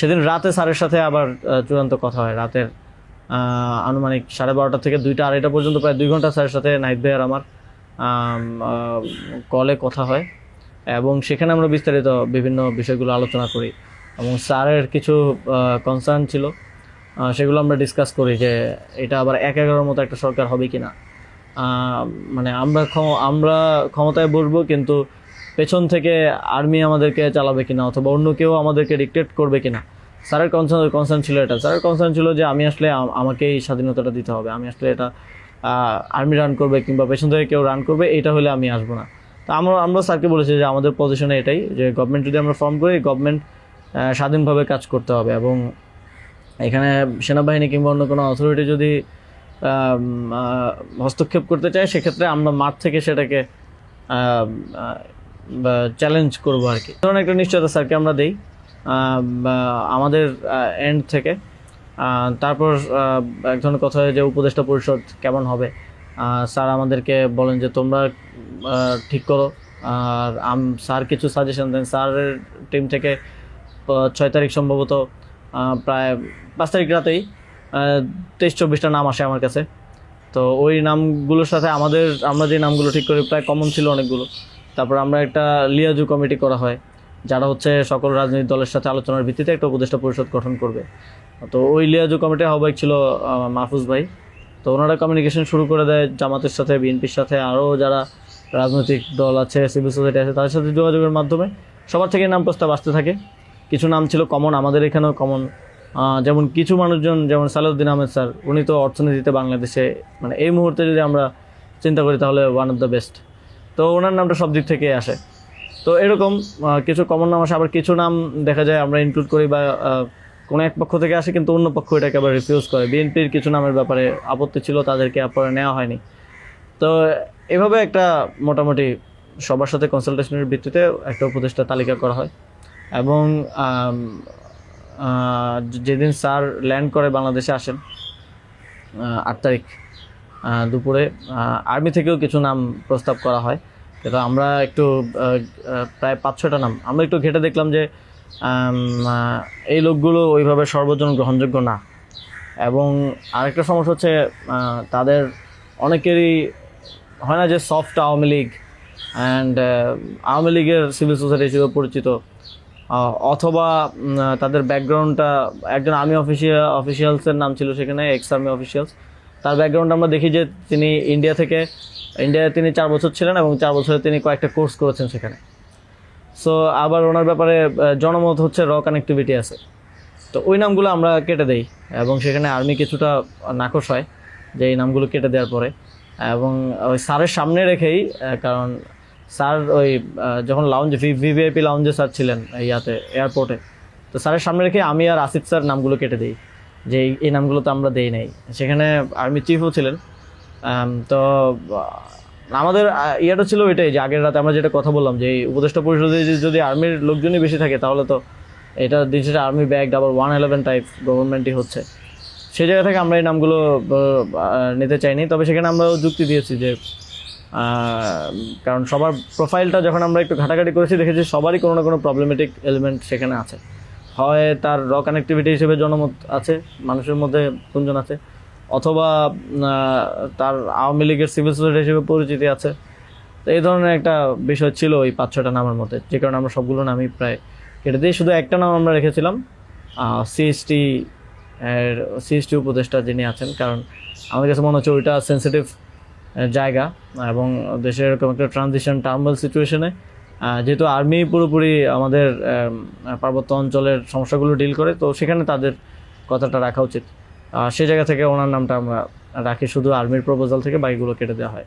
সেদিন রাতে স্যারের সাথে আবার চূড়ান্ত কথা হয়। রাতের আনুমানিক সাড়ে বারোটা থেকে দুইটা আড়াইটা পর্যন্ত, প্রায় দুই ঘণ্টা স্যারের সাথে নাইট ভাইয়ার আমার কলে কথা হয়। এবং সেখানে আমরা বিস্তারিত বিভিন্ন বিষয়গুলো আলোচনা করি। এবং স্যারের কিছু কনসার্ন ছিল সেগুলো আমরা ডিসকাস করি যে এটা আবার এক এগারোর মতো একটা সরকার হবে কি না মানে আমরা আমরা ক্ষমতায় বসবো, কিন্তু পেছন থেকে আর্মি আমাদেরকে চালাবে কিনা অথবা অন্য কেউ আমাদেরকে ডিক্টেট করবে কিনা? স্যারের কনসার্ন কনসার্ন ছিল এটা। স্যারের কনসার্ন ছিল যে আমি আসলে আম- আমাকেই স্বাধীনতাটা দিতে হবে। আমি আসলে এটা আর্মি রান করবে কিংবা পেছন থেকে কেউ রান করবে, এটা হলে আমি আসব না। তো আমরা আমরা স্যারকে বলেছি যে আমাদের পজিশনে এটাই, যে গভর্নমেন্ট যদি আমরা ফর্ম করি গভর্নমেন্ট স্বাধীনভাবে কাজ করতে হবে এবং এখানে সেনাবাহিনী কিংবা অন্য কোনো অথরিটি যদি হস্তক্ষেপ করতে চায়, সেক্ষেত্রে আমরা মাঠ থেকে সেটাকে চ্যালেঞ্জ করব আর কি। ধরুন একটা নিশ্চয়তা স্যারকে আমরা দেই আমাদের এন্ড থেকে। তারপর এক ধরনের কথা যে উপদেষ্টা পরিষদ কেমন হবে? স্যার আমাদেরকে বলেন যে তোমরা ঠিক করো। আর আম, স্যার কিছু সাজেশন দেন। স্যারের টিম থেকে ছয় তারিখ সম্ভবত প্রায় পাঁচ তারিখ রাতেই তেইশ চব্বিশটা নাম আসে আমার কাছে। তো ওই নামগুলোর সাথে আমাদের, আমরা যে নামগুলো ঠিক করি, প্রায় কমন ছিল অনেকগুলো। তারপর আমরা একটা লিয়াজু কমিটি করা হয়, যারা হচ্ছে সকল রাজনৈতিক দলের সাথে আলোচনার ভিত্তিতে একটা উপদেষ্টা পরিষদ গঠন করবে। তো ওই লিয়াজু কমিটির আহ্বায়ক ছিল মাহফুজ ভাই। তো ওনারা কমিউনিকেশন শুরু করে দেয় জামাতের সাথে, বিএনপির সাথে, আরও যারা রাজনৈতিক দল আছে সিভিল সোসাইটি আছে, তাদের সাথে যোগাযোগের মাধ্যমে সবার থেকে নাম প্রস্তাব আসতে থাকে। কিছু নাম ছিল কমন আমাদের এখানেও কমন যেমন কিছু মানুষজন, যেমন সালাউদ্দিন আহমেদ স্যার, উনি তো অর্থনীতিতে বাংলাদেশে মানে এই মুহূর্তে যদি আমরা চিন্তা করি তাহলে ওয়ান অফ দ্য বেস্ট তো ওনার নামটা সব দিক থেকে আসে। তো এরকম কিছু কমন নাম আসে, আবার কিছু নাম দেখা যায় আমরা ইনক্লুড করি বা কোনো এক পক্ষ থেকে আসে কিন্তু অন্য পক্ষ এটাকে আবার রিফিউজ করে। বিএনপির কিছু নামের ব্যাপারে আপত্তি ছিল, তাদেরকে পরে নেওয়া হয়নি। তো এভাবে একটা মোটামুটি সবার সাথে কনসালটেশনের ভিত্তিতে একটা উপদেষ্টা তালিকা করা হয়। এবং যেদিন স্যার ল্যান্ড করে বাংলাদেশে আসেন আট তারিখ দুপুরে আর্মি থেকেও কিছু নাম প্রস্তাব করা হয়। কিন্তু আমরা একটু প্রায় পাঁচ ছটা নাম। আমরা একটু ঘেটে দেখলাম যে এই লোকগুলো ওইভাবে সর্বজন গ্রহণযোগ্য না। এবং আরেকটা সমস্যা হচ্ছে তাদের অনেকেরই হয় না যে সফট আওয়ামী লীগ অ্যান্ড আওয়ামী লীগের সিভিল সোসাইটি হিসেবে পরিচিত। অথবা তাদের ব্যাকগ্রাউন্ডটা একজন আর্মি অফিসিয়াল অফিসিয়ালসের নাম ছিল সেখানে এক্স আর্মি অফিসিয়ালস তার ব্যাকগ্রাউন্ড আমরা দেখি যে তিনি ইন্ডিয়া থেকে ইন্ডিয়ায় তিনি চার বছর ছিলেন এবং চার বছরে তিনি কয়েকটা কোর্স করেছেন সেখানে। সো আবার ওনার ব্যাপারে জনমত হচ্ছে র কানেক্টিভিটি আছে। তো ওই নামগুলো আমরা কেটে দেই এবং সেখানে আর্মি কিছুটা নাকশ হয় যে এই নামগুলো কেটে দেওয়ার পরে। এবং ওই স্যারের সামনে রেখেই কারণ স্যার ওই যখন লাউঞ্জ ভিভিআইপি লাউঞ্জে স্যার ছিলেন ইয়াতে এয়ারপোর্টে তো স্যারের সামনে রেখে আমি আর আসিফ স্যার নামগুলো কেটে দিই। যে এই- নামগুলো তো আমরা দেই নাই। সেখানে আর্মি চিফও ছিলেন। তো আমাদের ইয়েটা ছিল এটাই যে আগের রাতে আমরা যেটা কথা বললাম যে এই উপদেষ্টা পরিষদে যদি- আর্মির লোকজনই বেশি থাকে তাহলে তো এটা দিন শেষে আর্মি ব্যাগ আবার ওয়ান ইলেভেন টাইপ গভর্নমেন্টই হচ্ছে। সেই জায়গা থেকে আমরা এই নামগুলো নিতে চাইনি। তবে সেখানে আমরা যুক্তি দিয়েছি যে কারণ সবার প্রোফাইলটা যখন আমরা একটু ঘাটাঘাটি করেছি, দেখেছি সবারই কোনো না কোনো প্রবলেমেটিক এলিমেন্ট সেখানে আছে। হয় তার র কানেক্টিভিটি হিসেবে জনমত আছে, মানুষের মধ্যে গুঞ্জন আছে, অথবা তার আওয়ামী লীগের সিভিল সোসাইটি হিসেবে পরিচিতি আছে। তো এই ধরনের একটা বিষয় ছিল ওই পাঁচ ছটা নামের মধ্যে, যে কারণে আমরা সবগুলো নামই প্রায় কেটে দিয়ে শুধু একটা নাম আমরা রেখেছিলাম সিএসটি এর সিএসটি উপদেষ্টা যিনি আছেন, কারণ আমার কাছে মনে হচ্ছে ওইটা সেন্সিটিভ জায়গা, এবং দেশের এরকম একটা ট্রানজিশন টার্মাল সিচুয়েশনে যেহেতু আর্মি পুরোপুরি আমাদের পার্বত্য অঞ্চলের সমস্যাগুলো ডিল করে, তো সেখানে তাদের কথাটা রাখা উচিত। সেই জায়গা থেকে ওনার নামটা আমরা রাখি, শুধু আর্মির প্রপোজাল থেকে বাইকগুলো কেটে দেওয়া হয়।